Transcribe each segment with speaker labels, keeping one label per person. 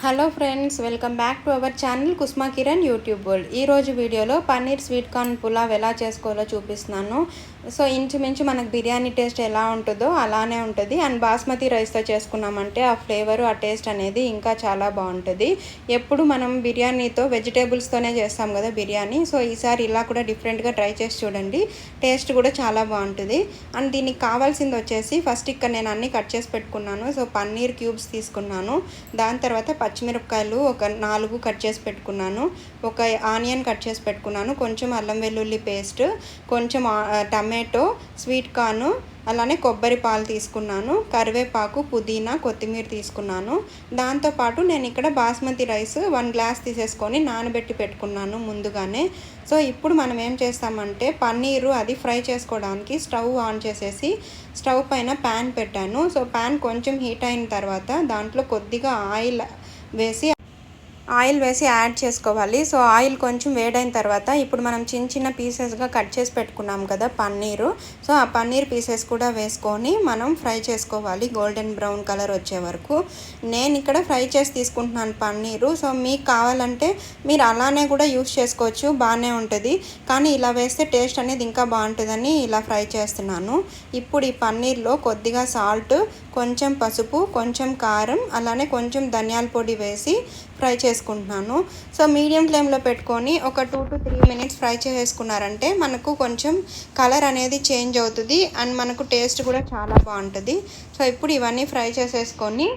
Speaker 1: Hello friends welcome back to our channel Kusma Kiran YouTube world. ఈరోజు వీడియోలో paneer sweet corn pulao ఎలా చేసుకోవాలో చూపిస్తున్నాను. సో ఇంచుమించు మనకు బిర్యానీ టేస్ట్ ఎలా ఉంటుందో అలానే ఉంటుంది. అండ్ బాస్మతి రైస్తో చేసుకున్నామంటే ఆ ఫ్లేవర్ ఆ టేస్ట్ అనేది ఇంకా చాలా బాగుంటుంది. ఎప్పుడు మనం బిర్యానీతో వెజిటేబుల్స్తోనే చేస్తాం కదా బిర్యానీ. సో ఈసారి ఇలా కూడా డిఫరెంట్గా ట్రై చేసి చూడండి. టేస్ట్ కూడా చాలా బాగుంటుంది. అండ్ దీనికి కావాల్సింది వచ్చేసి ఫస్ట్ ఇక్కడ నేను అన్నీ కట్ చేసి పెట్టుకున్నాను. సో పన్నీర్ క్యూబ్స్ తీసుకున్నాను. దాని తర్వాత పచ్చిమిరపకాయలు ఒక నాలుగు కట్ చేసి పెట్టుకున్నాను. ఒక ఆనియన్ కట్ చేసి పెట్టుకున్నాను. కొంచెం అల్లం వెల్లుల్లి పేస్ట్ కొంచెం టమాటో స్వీట్ కార్ను అలానే కొబ్బరి పాలు తీసుకున్నాను కరివేపాకు పుదీనా కొత్తిమీర తీసుకున్నాను. దాంతోపాటు నేను ఇక్కడ బాస్మతి రైస్ వన్ గ్లాస్ తీసేసుకొని నానబెట్టి పెట్టుకున్నాను ముందుగానే. సో ఇప్పుడు మనం ఏం చేస్తామంటే పన్నీరు అది ఫ్రై చేసుకోవడానికి స్టవ్ ఆన్ చేసేసి స్టవ్ పైన ప్యాన్ పెట్టాను. సో ప్యాన్ కొంచెం హీట్ అయిన తర్వాత దాంట్లో కొద్దిగా ఆయిల్ వేసి ఆయిల్ వేసి యాడ్ చేసుకోవాలి. సో ఆయిల్ కొంచెం వేడైన తర్వాత ఇప్పుడు మనం చిన్న చిన్న పీసెస్గా కట్ చేసి పెట్టుకున్నాం కదా పన్నీరు. సో ఆ పన్నీర్ పీసెస్ కూడా వేసుకొని మనం ఫ్రై చేసుకోవాలి. గోల్డెన్ బ్రౌన్ కలర్ వచ్చే వరకు. నేను ఇక్కడ ఫ్రై చేసి తీసుకుంటున్నాను పన్నీరు. సో మీకు కావాలంటే మీరు అలానే కూడా యూస్ చేసుకోవచ్చు. బాగానే ఉంటుంది. కానీ ఇలా వేస్తే టేస్ట్ అనేది ఇంకా బాగుంటుందని ఇలా ఫ్రై చేస్తున్నాను. ఇప్పుడు ఈ పన్నీర్లో కొద్దిగా సాల్ట్ కొంచెం పసుపు కొంచెం కారం అలానే కొంచెం ధనియాల పొడి వేసి ఫ్రై చేసుకుంటున్నాను. సో మీడియం ఫ్లేమ్లో పెట్టుకొని ఒక two to three minutes fry చేసుకున్నారంటే మనకు కొంచెం కలర్ అనేది చేంజ్ అవుతుంది అండ్ మనకు టేస్ట్ కూడా చాలా బాగుంటుంది. సో ఇప్పుడు ఇవన్నీ ఫ్రై చేసేసుకొని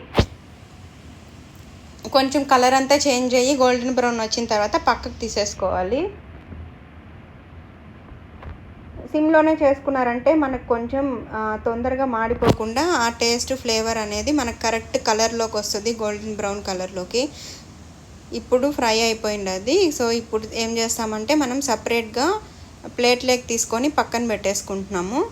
Speaker 1: కొంచెం కలర్ అంతా చేంజ్ అయ్యి గోల్డెన్ బ్రౌన్ వచ్చిన తర్వాత పక్కకు తీసేసుకోవాలి. సిమ్లోనే చేసుకున్నారంటే మనకు కొంచెం తొందరగా మాడిపోకుండా ఆ టేస్ట్ ఫ్లేవర్ అనేది మనకు కరెక్ట్ కలర్లోకి వస్తుంది గోల్డెన్ బ్రౌన్ కలర్లోకి. ఇప్పుడు ఫ్రై అయిపోయింది అది. సో ఇప్పుడు ఏం చేస్తామంటే మనం సపరేట్గా ప్లేట్ ప్లేట్లోకి తీసుకొని పక్కన పెట్టేసుకుంటున్నాము.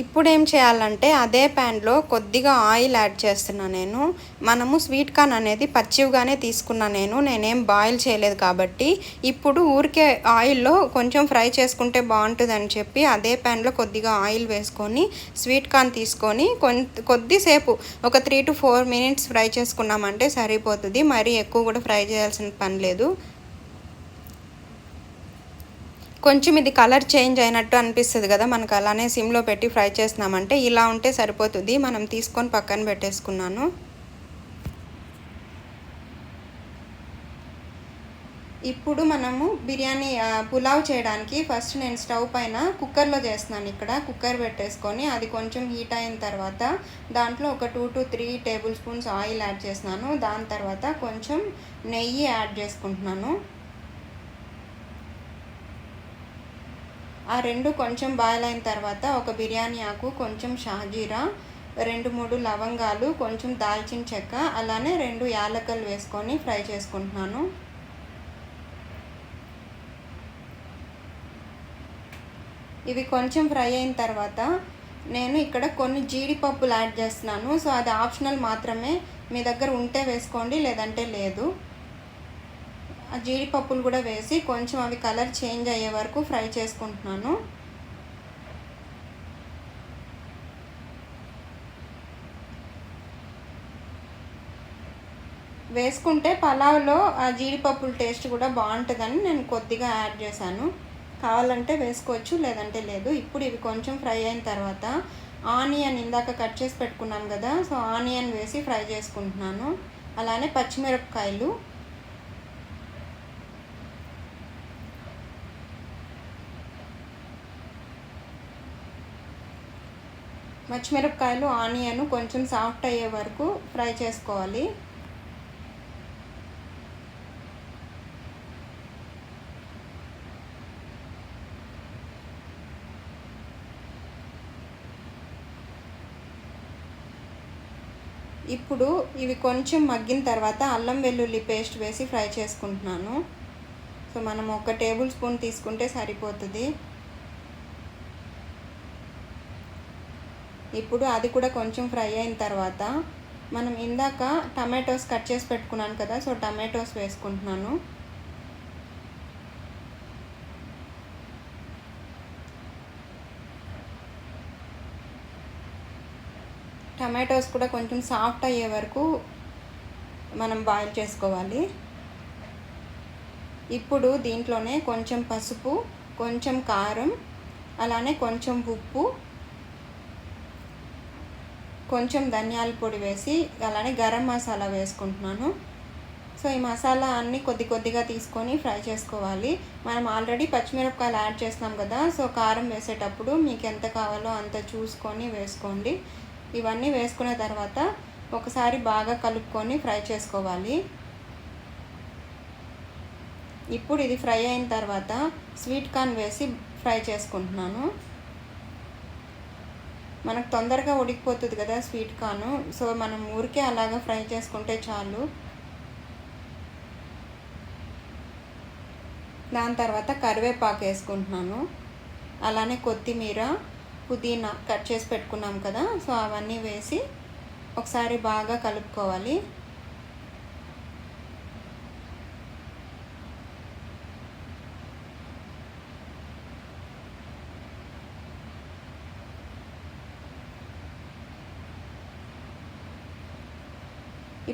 Speaker 1: ఇప్పుడు ఏం చేయాలంటే అదే ప్యాన్లో కొద్దిగా ఆయిల్ యాడ్ చేస్తున్నా నేను. మనము స్వీట్ కార్న్ అనేది పచ్చివిగానే తీసుకున్నా నేను. నేనేం బాయిల్ చేయలేదు కాబట్టి. ఇప్పుడు ఊరికే ఆయిల్లో కొంచెం ఫ్రై చేసుకుంటే బాగుంటుందని చెప్పి అదే ప్యాన్లో కొద్దిగా ఆయిల్ వేసుకొని స్వీట్ కార్న్ తీసుకొని కొద్దిసేపు ఒక three to four minutes fry చేసుకున్నామంటే సరిపోతుంది. మరీ ఎక్కువ కూడా ఫ్రై చేయాల్సిన పని లేదు. కొంచెం ఇది కలర్ చేంజ్ అయినట్టు అనిపిస్తుంది కదా మనకు అలానే సిమ్లో పెట్టి ఫ్రై చేస్తున్నామంటే ఇలా ఉంటే సరిపోతుంది. మనం తీసుకొని పక్కన పెట్టేసుకున్నాను. ఇప్పుడు మనము బిర్యానీ పులావ్ చేయడానికి ఫస్ట్ నేను స్టవ్ పైన కుక్కర్లో చేస్తున్నాను ఇక్కడ. కుక్కర్ పెట్టేసుకొని అది కొంచెం హీట్ అయిన తర్వాత దాంట్లో ఒక two to three tablespoons oil add చేస్తున్నాను. దాని తర్వాత కొంచెం నెయ్యి యాడ్ చేసుకుంటున్నాను. ఆ రెండు కొంచెం బాయిల్ అయిన తర్వాత ఒక బిర్యానీ ఆకు కొంచెం షాజీరా రెండు మూడు లవంగాలు కొంచెం దాల్చిన చెక్క అలానే రెండు యాలకలు వేసుకొని ఫ్రై చేసుకుంటున్నాను. ఇవి కొంచెం ఫ్రై అయిన తర్వాత నేను ఇక్కడ కొన్ని జీడిపప్పులు యాడ్ చేస్తున్నాను. సో అది ఆప్షనల్ మాత్రమే. మీ దగ్గర ఉంటే వేసుకోండి లేదంటే లేదు. ఆ జీడిపప్పులు కూడా వేసి కొంచెం అవి కలర్ చేంజ్ అయ్యే వరకు ఫ్రై చేసుకుంటున్నాను. వేసుకుంటే పలావ్లో ఆ జీడిపప్పుల టేస్ట్ కూడా బాగుంటుందని నేను కొద్దిగా యాడ్ చేశాను. కావాలంటే వేసుకోవచ్చు లేదంటే లేదు. ఇప్పుడు ఇవి కొంచెం ఫ్రై అయిన తర్వాత ఆనియన్ ఇందాక కట్ చేసి పెట్టుకున్నాను కదా సో ఆనియన్ వేసి ఫ్రై చేసుకుంటున్నాను. అలానే పచ్చిమిరపకాయలు. పచ్చిమిరపకాయలు ఆనియన్ కొంచెం సాఫ్ట్ అయ్యే వరకు ఫ్రై చేసుకోవాలి. ఇప్పుడు ఇవి కొంచెం మగ్గిన తర్వాత అల్లం వెల్లుల్లి పేస్ట్ వేసి ఫ్రై చేసుకుంటున్నాను. సో మనం ఒక టేబుల్ స్పూన్ తీసుకుంటే సరిపోతుంది. ఇప్పుడు అది కూడా కొంచెం ఫ్రై అయిన తర్వాత మనం ఇందాక టమాటోస్ కట్ చేసి పెట్టుకున్నాను కదా సో టమాటోస్ వేసుకుంటున్నాను. టమాటోస్ కూడా కొంచెం సాఫ్ట్ అయ్యే వరకు మనం బాయిల్ చేసుకోవాలి. ఇప్పుడు దీంట్లోనే కొంచెం పసుపు కొంచెం కారం అలానే కొంచెం ఉప్పు కొంచెం ధనియాల పొడి వేసి అలానే గరం మసాలా వేసుకుంటున్నాను. సో ఈ మసాలా అన్నీ కొద్ది కొద్దిగా తీసుకొని ఫ్రై చేసుకోవాలి. మనం ఆల్రెడీ పచ్చిమిరపకాయలు యాడ్ చేస్తున్నాం కదా సో కారం వేసేటప్పుడు మీకు ఎంత కావాలో అంత చూసుకొని వేసుకోండి. ఇవన్నీ వేసుకున్న తర్వాత ఒకసారి బాగా కలుపుకొని ఫ్రై చేసుకోవాలి. ఇప్పుడు ఇది ఫ్రై అయిన తర్వాత స్వీట్ కార్న్ వేసి ఫ్రై చేసుకుంటున్నాను. మనకు తొందరగా ఉడికిపోతుంది కదా స్వీట్ కార్న్. సో మనం ఊరికే అలాగా ఫ్రై చేసుకుంటే చాలు. దాని తర్వాత కరివేపాకు వేసుకుంటున్నాను. అలానే కొత్తిమీర పుదీనా కట్ చేసి పెట్టుకున్నాం కదా సో అవన్నీ వేసి ఒకసారి బాగా కలుపుకోవాలి.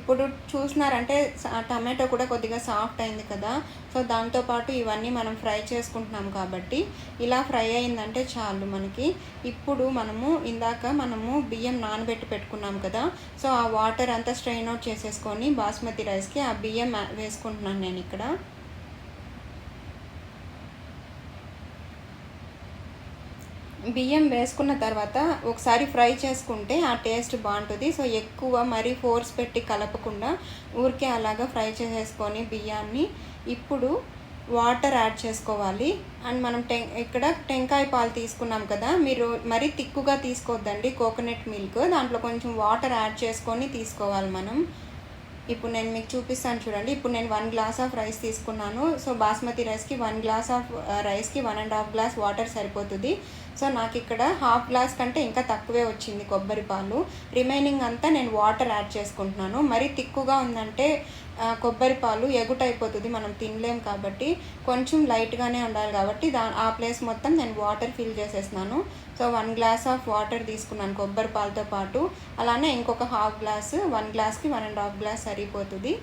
Speaker 1: ఇప్పుడు చూసినారంటే టమాటో కూడా కొద్దిగా సాఫ్ట్ అయింది కదా. సో దాంతోపాటు ఇవన్నీ మనం ఫ్రై చేసుకుంటున్నాం కాబట్టి ఇలా ఫ్రై అయిందంటే చాలు మనకి. ఇప్పుడు మనము ఇందాక మనము బియ్యం నానబెట్టి పెట్టుకున్నాం కదా. సో ఆ వాటర్ అంతా స్ట్రెయిన్ అవుట్ చేసేసుకొని బాస్మతి రైస్కి ఆ బియ్యం వేసుకుంటున్నాను నేను ఇక్కడ. బియ్యం వేసుకున్న తర్వాత ఒకసారి ఫ్రై చేసుకుంటే ఆ టేస్ట్ బాగుంటుంది. సో ఎక్కువ మరీ ఫోర్స్ పెట్టి కలపకుండా ఊరికే అలాగా ఫ్రై చేసేసుకొని బియ్యాన్ని ఇప్పుడు వాటర్ యాడ్ చేసుకోవాలి. అండ్ మనం టెం ఇక్కడ టెంకాయ పాలు తీసుకున్నాం కదా మీరు మరీ తిక్కుగా తీసుకోవద్దండి. కోకోనట్ మిల్క్ దాంట్లో కొంచెం వాటర్ యాడ్ చేసుకొని తీసుకోవాలి మనం. ఇప్పుడు నేను మీకు చూపిస్తాను చూడండి. ఇప్పుడు నేను వన్ గ్లాస్ ఆఫ్ రైస్ తీసుకున్నాను. సో బాస్మతి రైస్కి వన్ గ్లాస్ ఆఫ్ రైస్కి one and half glass water సరిపోతుంది. సో నాకు ఇక్కడ హాఫ్ గ్లాస్ కంటే ఇంకా తక్కువే వచ్చింది కొబ్బరి పాలు. రిమైనింగ్ అంతా నేను వాటర్ యాడ్ చేసుకుంటున్నాను. మరీ తిక్కుగా ఉందంటే కొబ్బరి పాలు ఎగుటైపోతుంది. మనం తినలేం కాబట్టి కొంచెం లైట్గానే ఉండాలి కాబట్టి దా ఆ ప్లేస్ మొత్తం నేను వాటర్ ఫిల్ చేసేస్తున్నాను so one glass of water తీసుకున్నాను కొబ్బరి పాలతో పాటు. అలానే ఇంకొక హాఫ్ గ్లాస్ వన్ గ్లాస్కి వన్ అండ్ హాఫ్ గ్లాస్ సరిపోతుంది.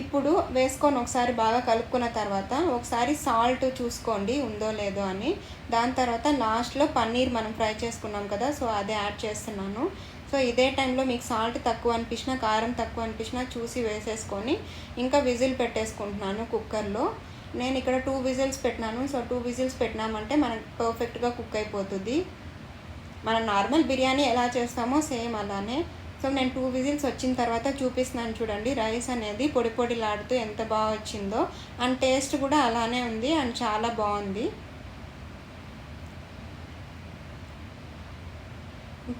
Speaker 1: ఇప్పుడు వేసుకొని ఒకసారి బాగా కలుపుకున్న తర్వాత ఒకసారి సాల్ట్ చూసుకోండి ఉందో లేదో అని. దాని తర్వాత లాస్ట్లో పన్నీర్ మనం ఫ్రై చేసుకున్నాం కదా సో అదే యాడ్ చేస్తున్నాను. సో ఇదే టైంలో మీకు సాల్ట్ తక్కువ అనిపించినా కారం తక్కువ అనిపించినా చూసి వేసేసుకొని ఇంకా విజిల్ పెట్టేసుకుంటున్నాను కుక్కర్లో. నేను ఇక్కడ టూ విజిల్స్ పెట్టినాను. సో టూ విజిల్స్ పెట్టినామంటే మనకు పర్ఫెక్ట్గా కుక్ అయిపోతుంది. మనం నార్మల్ బిర్యానీ ఎలా చేస్తామో సేమ్ అలానే. సో నేను టూ విజిల్స్ వచ్చిన తర్వాత చూపిస్తున్నాను చూడండి రైస్ అనేది పొడి పొడిలాడుతూ ఎంత బాగా వచ్చిందో. అండ్ టేస్ట్ కూడా అలానే ఉంది అండ్ చాలా బాగుంది.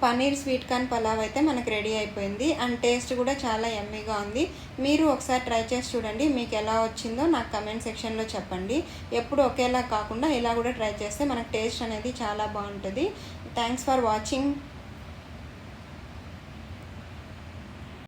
Speaker 1: పన్నీర్ స్వీట్ కార్న్ పలావ్ అయితే మనకు రెడీ అయిపోయింది. అండ్ టేస్ట్ కూడా చాలా ఎమ్మీగా ఉంది. మీరు ఒకసారి ట్రై చేసి చూడండి మీకు ఎలా వచ్చిందో నాకు కమెంట్ సెక్షన్లో చెప్పండి. ఎప్పుడు ఒకేలా కాకుండా ఇలా కూడా ట్రై చేస్తే మనకు టేస్ట్ అనేది చాలా బాగుంటుంది. Thanks for watching.